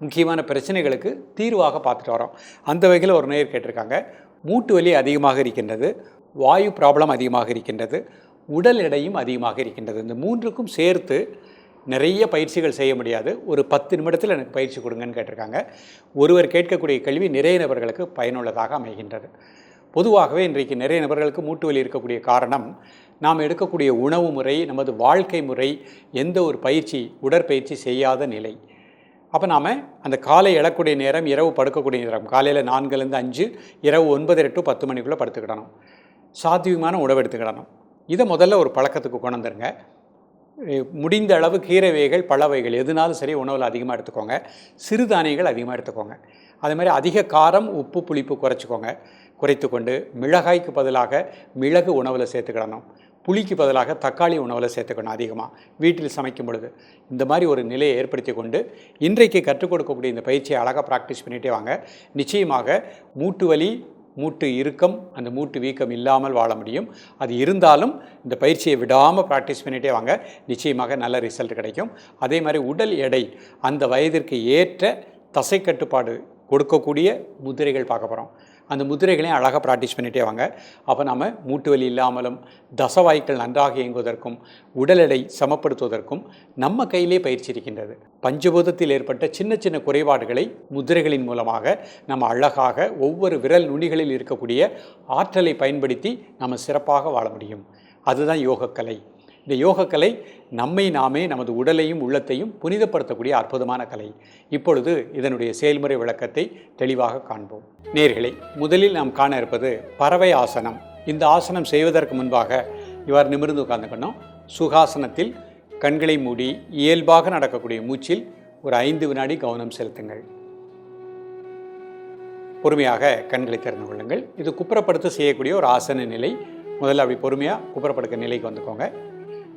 முக்கியமான பிரச்சனைகளுக்கு தீர்வாக பார்த்துட்டு வரோம். அந்த வகையில் ஒரு நேர் கேட்டிருக்காங்க. மூட்டு வலி அதிகமாக இருக்கின்றது வாயு ப்ராப்ளம் அதிகமாக இருக்கின்றது உடல் எடையும் அதிகமாக இருக்கின்றது. இந்த மூன்றுக்கும் சேர்த்து நிறைய பயிற்சிகள் செய்ய முடியாது. ஒரு பத்து நிமிடத்தில் எனக்கு பயிற்சி கொடுங்கன்னு கேட்டிருக்காங்க. ஒருவர் கேட்கக்கூடிய கேள்வி நிறைய நபர்களுக்கு பயனுள்ளதாக அமைகின்றது. பொதுவாகவே இன்றைக்கு நிறைய நபர்களுக்கு மூட்டு வலி இருக்கக்கூடிய காரணம் நாம் எடுக்கக்கூடிய உணவு முறை நமது வாழ்க்கை முறை எந்த ஒரு பயிற்சி உடற்பயிற்சி செய்யாத நிலை. அப்போ நாம் அந்த காலை எழக்கூடிய நேரம் இரவு படுக்கக்கூடிய நேரம் காலையில் நான்குலேருந்து அஞ்சு இரவு ஒன்பது டு பத்து மணிக்குள்ளே படுத்துக்கிடணும். சாத்தியமான உணவு எடுத்துக்கிடணும். இதை முதல்ல ஒரு பழக்கத்துக்கு கொண்டு முடிந்த அளவு கீரை வகைகள் பழ வகைகள் எதுனாலும் சரி உணவில் அதிகமாக எடுத்துக்கோங்க. சிறுதானியங்கள் அதிகமாக எடுத்துக்கோங்க. அதே மாதிரி அதிக காரம் உப்பு புளிப்பு குறைச்சிக்கோங்க. குறைத்து கொண்டு மிளகாய்க்கு பதிலாக மிளகு உணவில் சேர்த்துக்கிடணும். புளிக்கு பதிலாக தக்காளி உணவில் சேர்த்துக்கணும் அதிகமாக வீட்டில் சமைக்கும் பொழுது. இந்த மாதிரி ஒரு நிலையை ஏற்படுத்தி கொண்டு இன்றைக்கு கற்றுக் கொடுக்கக்கூடிய இந்த பயிற்சியை அழகாக ப்ராக்டிஸ் பண்ணிகிட்டே வாங்க. நிச்சயமாக மூட்டு வலி மூட்டு இறுக்கம் அந்த மூட்டு வீக்கம் இல்லாமல் வாழ முடியும். அது இருந்தாலும் இந்த பயிற்சியை விடாமல் ப்ராக்டிஸ் பண்ணிகிட்டே வாங்க. நிச்சயமாக நல்ல ரிசல்ட் கிடைக்கும். அதே மாதிரி உடல் எடை அந்த வயதிற்கு ஏற்ற தசை கட்டுப்பாடு கொடுக்கக்கூடிய முதிரைகள் பார்க்க போகிறோம் அந்த முதிரைகளையும் அழகாக ப்ராக்டிஸ் பண்ணிகிட்டே வாங்க. அப்போ நம்ம மூட்டு வலி இல்லாமலும் தசவாய்க்கள் நன்றாக இயங்குவதற்கும் உடல் எடை சமப்படுத்துவதற்கும் நம்ம கையிலே பயிற்சி இருக்கின்றது. பஞ்சபூதத்தில் ஏற்பட்ட சின்ன சின்ன குறைபாடுகளை முதிரைகளின் மூலமாக நம்ம அழகாக ஒவ்வொரு விரல் நுனிகளில் இருக்கக்கூடிய ஆற்றலை பயன்படுத்தி நம்ம சிறப்பாக வாழ முடியும். அதுதான் யோகக்கலை. இந்த யோகக்கலை நம்மை நாமே நமது உடலையும் உள்ளத்தையும் புனிதப்படுத்தக்கூடிய அற்புதமான கலை. இப்பொழுது இதனுடைய செயல்முறை விளக்கத்தை தெளிவாக காண்போம். நேர்களை முதலில் நாம் காண இருப்பது பறவை ஆசனம். இந்த ஆசனம் செய்வதற்கு முன்பாக இவ்வாறு நிமிர்ந்து உட்கார்ந்துக்கணும் சுகாசனத்தில் கண்களை மூடி இயல்பாக நடக்கக்கூடிய மூச்சில் ஒரு ஐந்து வினாடி கவனம் செலுத்துங்கள். பொறுமையாக கண்களை திறந்து கொள்ளுங்கள். இது குப்புறப்படுத்த செய்யக்கூடிய ஒரு ஆசன நிலை. முதல்ல அப்படி பொறுமையாக குப்புறப்படுக்க நிலைக்கு வந்துக்கோங்க.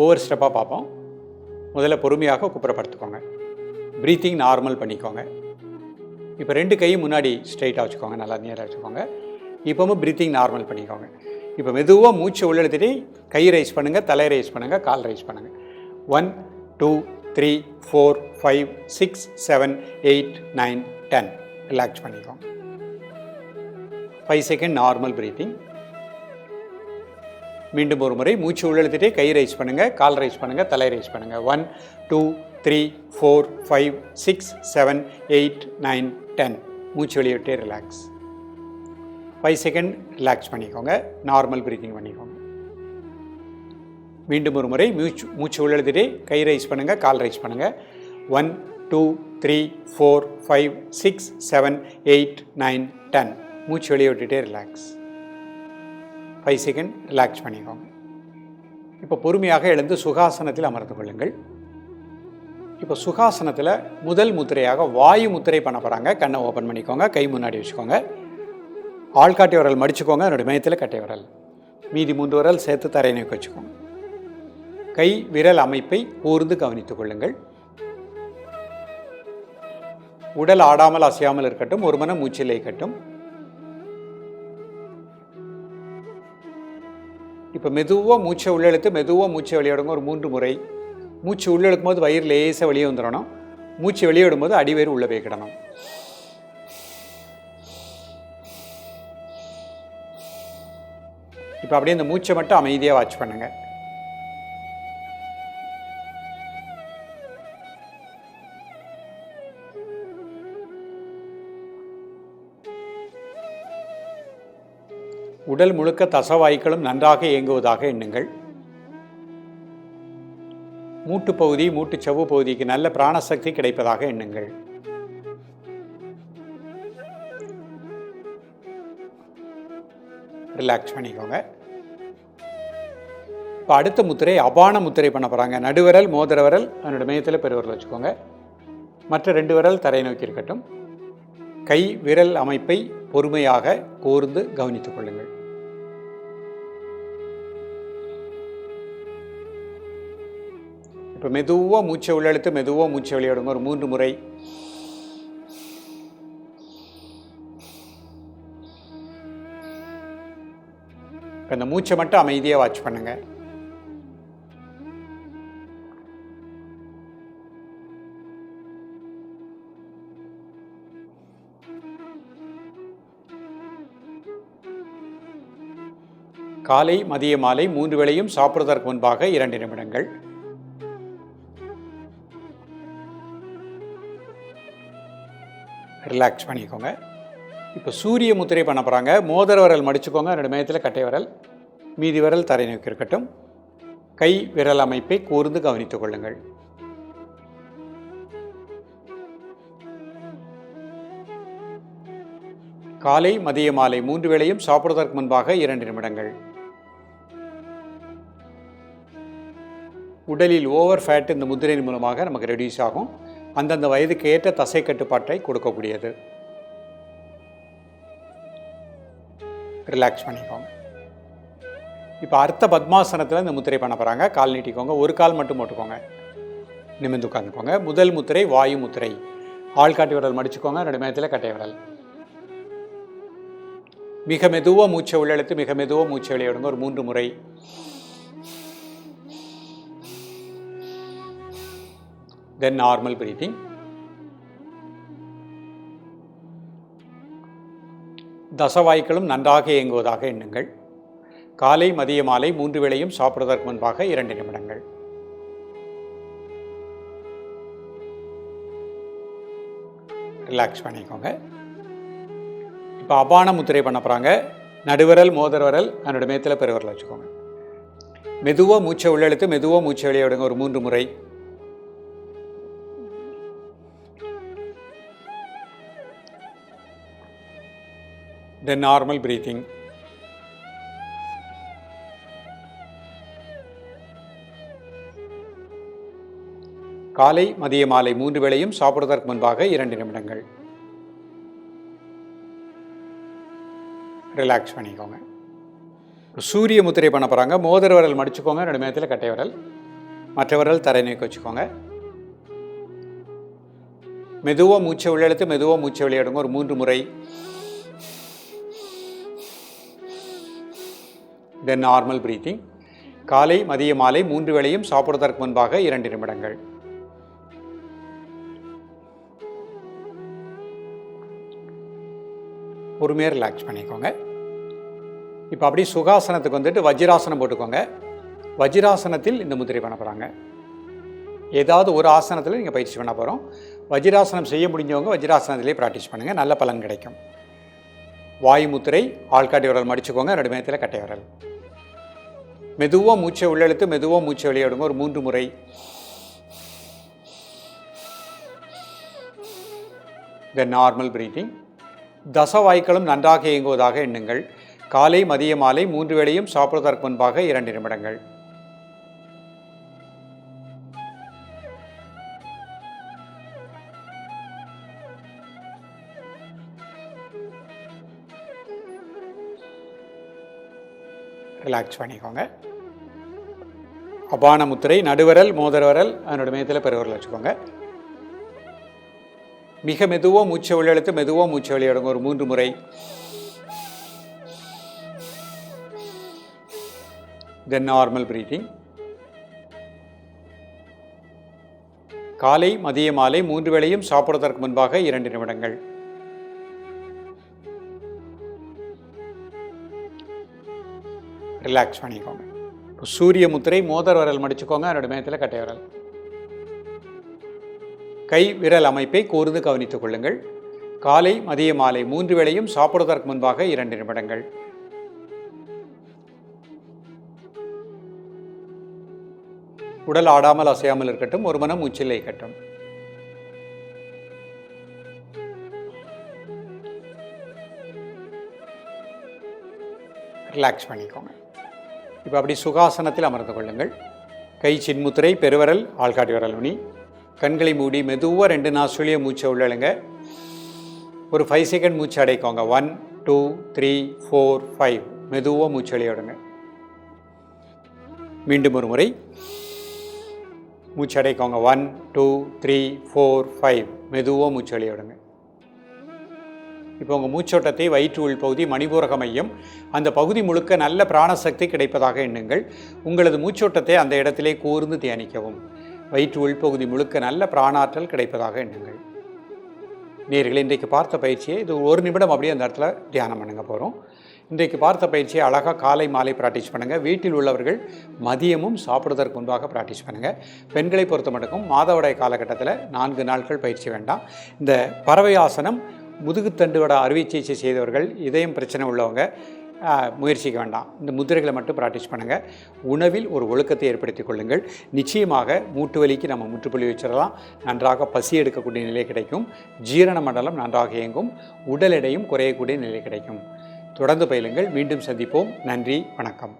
ஒவ்வொரு ஸ்டெப்பாக பார்ப்போம். முதல்ல பொறுமையாக குப்புறப்படுத்துக்கோங்க. ப்ரீத்திங் நார்மல் பண்ணிக்கோங்க. இப்போ ரெண்டு கையும் முன்னாடி ஸ்ட்ரைட்டாக வச்சுக்கோங்க. நல்லா நேராக வச்சுக்கோங்க. இப்போவும் ப்ரீத்திங் நார்மல் பண்ணிக்கோங்க. இப்போ மெதுவாக மூச்சு உள்ளெடுத்துட்டு கை ரைஸ் பண்ணுங்கள் தலை ரைஸ் பண்ணுங்கள் கால் ரைஸ் பண்ணுங்கள் one two three four five six seven eight nine ten relax பண்ணிக்கோங்க. ஃபைவ் செகண்ட் நார்மல் ப்ரீத்திங் மீண்டும் ஒரு முறை மூச்சு உள்ளெழுத்துட்டே கை ரைஸ் பண்ணுங்கள் கால் ரைஸ் பண்ணுங்கள் தலை ரைஸ் பண்ணுங்கள் one two three four five six seven eight nine ten மூச்சு வெளியிட்டே ரிலாக்ஸ் ஃபைவ் செகண்ட் ரிலாக்ஸ் பண்ணிக்கோங்க. நார்மல் ப்ரீத்திங் பண்ணிக்கோங்க. மீண்டும் ஒரு முறை மூச்சு மூச்சு உள்ளெழுத்துட்டே கை ரைஸ் பண்ணுங்கள் கால் ரைஸ் பண்ணுங்கள் one two three four five six seven eight nine ten மூச்சு வெளியே விட்டுட்டே ரிலாக்ஸ் ஃபைவ் செகண்ட் ரிலாக்ஸ் பண்ணிக்கோங்க. இப்போ பொறுமையாக எழுந்து சுகாசனத்தில் அமர்ந்து கொள்ளுங்கள். இப்போ சுகாசனத்தில் முதல் முத்திரையாக வாயு முத்திரை பண்ண போகிறாங்க கண்ணை ஓப்பன் பண்ணிக்கோங்க. கை முன்னாடி வச்சுக்கோங்க. ஆள்காட்டி விரல் மடிச்சுக்கோங்க. அதனுடைய மையத்தில் கட்டை விரல். மீதி மூன்று விரல் சேர்த்து தரையை நோக்கி வச்சுக்கோங்க. கை விரல் அமைப்பை கூர்ந்து கவனித்துக் கொள்ளுங்கள். உடல் ஆடாமல் அசையாமல் இருக்கட்டும். ஒரு மனம் மூச்சிலே இருக்கட்டும். இப்போ மெதுவாக மூச்சை உள்ளெழுத்து மெதுவாக மூச்சை வெளியிடுங்க ஒரு மூன்று முறை. மூச்சு உள்ளெழுக்கும் போது வயிறு லேசாக வெளியே வந்துடணும். மூச்சு வெளியே விடும்போது அடிவயிறு உள்ளே போய்க்கிடணும் இப்போ அப்படியே இந்த மூச்சை மட்டும் அமைதியாக வாட்ச் பண்ணுங்கள் உடல் முழுக்க தசவாய்க்களும் நன்றாக இயங்குவதாக எண்ணுங்கள். மூட்டு பகுதி மூட்டு செவ்வு பகுதிக்கு நல்ல பிராணசக்தி கிடைப்பதாக எண்ணுங்கள். ரிலாக்ஸ் பண்ணிக்கோங்க. இப்போ அடுத்த முத்திரை அபான முத்திரை பண்ண போகிறாங்க நடுவிரல் மோதிர விரல் அதனோட மையத்தில் பெருவிரல் வச்சுக்கோங்க. மற்ற ரெண்டு விரல் தரை நோக்கி இருக்கட்டும். கை விரல் அமைப்பை பொறுமையாக கூர்ந்து கவனித்துக் கொள்ளுங்கள். இப்போ மெதுவாக மூச்சை உள்ளெழுத்து மெதுவாக மூச்சை வெளியிடுங்க. ஒரு மூன்று முறை. இப்போ இந்த மூச்சை மட்டும் அமைதியாக வாட்ச் பண்ணுங்கள் காலை மதிய மாலை மூன்று வேளையும் சாப்பிடுவதற்கு முன்பாக இரண்டு நிமிடங்கள். ரிலாக்ஸ் பண்ணிக்கோங்க. இப்போ சூரிய முத்திரை பண்ண போகிறாங்க மோதிர விரல் மடிச்சுக்கோங்க. ரெண்டு மையத்தில் கட்டை விரல். மீதி விரல் தரை நோக்கி இருக்கட்டும். கை விரல் அமைப்பை கூர்ந்து கவனித்துக் கொள்ளுங்கள். காலை மதிய மாலை மூன்று வேளையும் சாப்பிடுவதற்கு முன்பாக இரண்டு நிமிடங்கள். உடலில் ஓவர் ஃபேட் இந்த முதிரையின் மூலமாக நமக்கு ரெடியூஸ் ஆகும். அந்தந்த வயதுக்கு ஏற்ற தசை கட்டுப்பாட்டை கொடுக்கக்கூடியது. ரிலாக்ஸ் பண்ணிக்கோங்க. இப்போ அர்த்த பத்மாசனத்தில் இந்த முத்திரை பண்ண போகிறாங்க கால் நீட்டிக்கோங்க. ஒரு கால் மட்டும் போட்டுக்கோங்க. நிமிந்து உட்காந்துக்கோங்க முதல் முத்திரை வாயு முத்திரை. ஆள்காட்டி விரல் மடிச்சுக்கோங்க. ரெண்டு மேத்தில் கட்டை விரல். மிக மெதுவாக மூச்சை உள்ளெழுத்து மிக மெதுவாக மூச்சை விளையாடுங்க ஒரு மூன்று முறை. தென் நார்மல் பிரீத்திங் தசவாய்க்களும் நன்றாக இயங்குவதாக எண்ணுங்கள். காலை மதிய மாலை மூன்று வேளையும் சாப்பிடுவதற்கு முன்பாக இரண்டு நிமிடங்கள். ரிலாக்ஸ் பண்ணிக்கோங்க. இப்போ அபான முத்திரை பண்ண போகிறாங்க நடுவிரல் மோதர் வரல் என்னோடய மேத்தில் பெருவரல் வச்சுக்கோங்க. மெதுவாக மூச்சை உள்ளெழுத்து மெதுவாக மூச்சை வெளியே விடுங்க. ஒரு மூன்று முறை. Then normal breathing. காலை மதிய மாலை மூன்று வேளையும் சாப்பிடுவதற்கு முன்பாக இரண்டு நிமிடங்கள். ரிலாக்ஸ் பண்ணிக்கோங்க. சூரிய முத்திரை பண்ண போகிறாங்க மோதிர விரல் மடிச்சுக்கோங்க. ரெண்டு மேத்தில் கட்டை விரல். மற்ற விரல் தரை நோக்கி வச்சுக்கோங்க. மெதுவாக மூச்சை விளையாடுத்து மெதுவாக மூச்சை விளையாடுங்க ஒரு மூன்று முறை. தென் நார்மல் பிரீத்திங் காலை மதிய மாலை மூன்று வேளையும் சாப்பிடுவதற்கு முன்பாக இரண்டு நிமிடங்கள். பொறுமையாக ரிலாக்ஸ் பண்ணிக்கோங்க. இப்போ அப்படியே சுகாசனத்துக்கு வந்துட்டு வஜ்ராசனம் போட்டுக்கோங்க. வஜ்ராசனத்தில் இந்த முத்திரை பண்ண போகிறாங்க ஏதாவது ஒரு ஆசனத்தில் நீங்கள் பயிற்சி பண்ண போகிறோம் வஜ்ராசனம் செய்ய முடிஞ்சவங்க வஜ்ராசனத்திலே ப்ராக்டிஸ் பண்ணுங்கள் நல்ல பலன் கிடைக்கும். வாயு முத்திரை ஆள்காட்டி விரல் மடிச்சுக்கோங்க. ரெண்டு மேத்தில் கட்டை விரல். மெதுவாக மூச்சை உள்ளெழுத்து மெதுவாக மூச்சை வெளியிடுங்க. ஒரு மூன்று முறை. தென் நார்மல் பிரீத்திங் தசவாய்க்களும் நன்றாக இயங்குவதாக எண்ணுங்கள். காலை மதிய மாலை மூன்று வேளையும் சாப்பிடுவதற்கு முன்பாக இரண்டு நிமிடங்கள். ரிலாக்ஸ் பண்ணிக்கோங்க. அபான முத்திரை நடுவரல் மோதிரவரல் அதனோட மேத்தில் பெருவரல் வச்சுக்கோங்க. மிக மெதுவாக மூச்சை உள்ளெழுத்து மெதுவாக மூச்சை வெளியிடுங்க. ஒரு மூன்று முறை. தென் நார்மல் ப்ரீத்திங் காலை மதிய மாலை மூன்று வேளையும் சாப்பிடுவதற்கு முன்பாக இரண்டு நிமிடங்கள். ரிலாக்ஸ் பண்ணிக்கோங்க. இப்போ சூரிய முத்திரை மோதர் விரல் மடிச்சுக்கோங்க. அதனோட மேத்தில் கட்டை விரல். கை விரல் அமைப்பை கூர்ந்து கவனித்துக் கொள்ளுங்கள். காலை மதிய மாலை மூன்று வேளையும் சாப்பிடுவதற்கு முன்பாக இரண்டு நிமிடங்கள். உடல் ஆடாமல் அசையாமல் இருக்கட்டும். ஒரு மனம் உச்சிலை கட்டும் ரிலாக்ஸ் பண்ணிக்கோங்க. இப்போ அப்படி சுகாசனத்தில் அமர்ந்து கொள்ளுங்கள். கை சின்முத்திரை பெருவரல் ஆள்காட்டி வரல் நுனி கண்களை மூடி மெதுவாக ரெண்டு நாசுலியை மூச்சை உள்ளழுங்க. ஒரு ஃபைவ் செகண்ட் மூச்சு அடைக்கோங்க. One two three four five மெதுவாக மூச்சு மீண்டும் ஒரு முறை. மூச்சு அடைக்கோங்க. One two three four five மெதுவாக மூச்சு இப்போ உங்கள் மூச்சோட்டத்தை வயிற்று உள் பகுதி மணிபூரக மையம் அந்த பகுதி முழுக்க நல்ல பிராணசக்தி கிடைப்பதாக எண்ணுங்கள். உங்களது மூச்சோட்டத்தை அந்த இடத்திலே கூர்ந்து தியானிக்கவும். வயிற்று உள்பகுதி முழுக்க நல்ல பிராணாற்றல் கிடைப்பதாக எண்ணுங்கள். நேர்கள் இன்றைக்கு பார்த்த பயிற்சியை இது ஒரு நிமிடம் அப்படியே அந்த இடத்துல தியானம் பண்ணுங்க போகிறோம் இன்றைக்கு பார்த்த பயிற்சியை அழகாக காலை மாலை ப்ராக்டிஸ் பண்ணுங்கள் வீட்டில் உள்ளவர்கள் மதியமும் சாப்பிடுவதற்கு முன்பாக ப்ராக்டிஸ் பண்ணுங்கள் பெண்களை பொறுத்த மட்டுக்கும் மாதவிடாய் காலகட்டத்தில் நான்கு நாட்கள் பயிற்சி வேண்டாம். இந்த பறவை ஆசனம் முதுகுத்தண்டுவட அறுவை சிகிச்சை செய்தவர்கள் இதயம் பிரச்சனை உள்ளவங்க முயற்சிக்க வேண்டாம். இந்த முதிரைகளை மட்டும் ப்ராக்டிஸ் பண்ணுங்கள் உணவில் ஒரு ஒழுக்கத்தை ஏற்படுத்திக் கொள்ளுங்கள். நிச்சயமாக மூட்டு வலிக்கு நம்ம முற்றுப்புள்ளி வச்சிடலாம். நன்றாக பசி எடுக்கக்கூடிய நிலை கிடைக்கும். ஜீரண மண்டலம் நன்றாக இயங்கும். உடல் எடையும் குறையக்கூடிய நிலை கிடைக்கும். தொடர்ந்து பயிலுங்கள். மீண்டும் சந்திப்போம். நன்றி. வணக்கம்.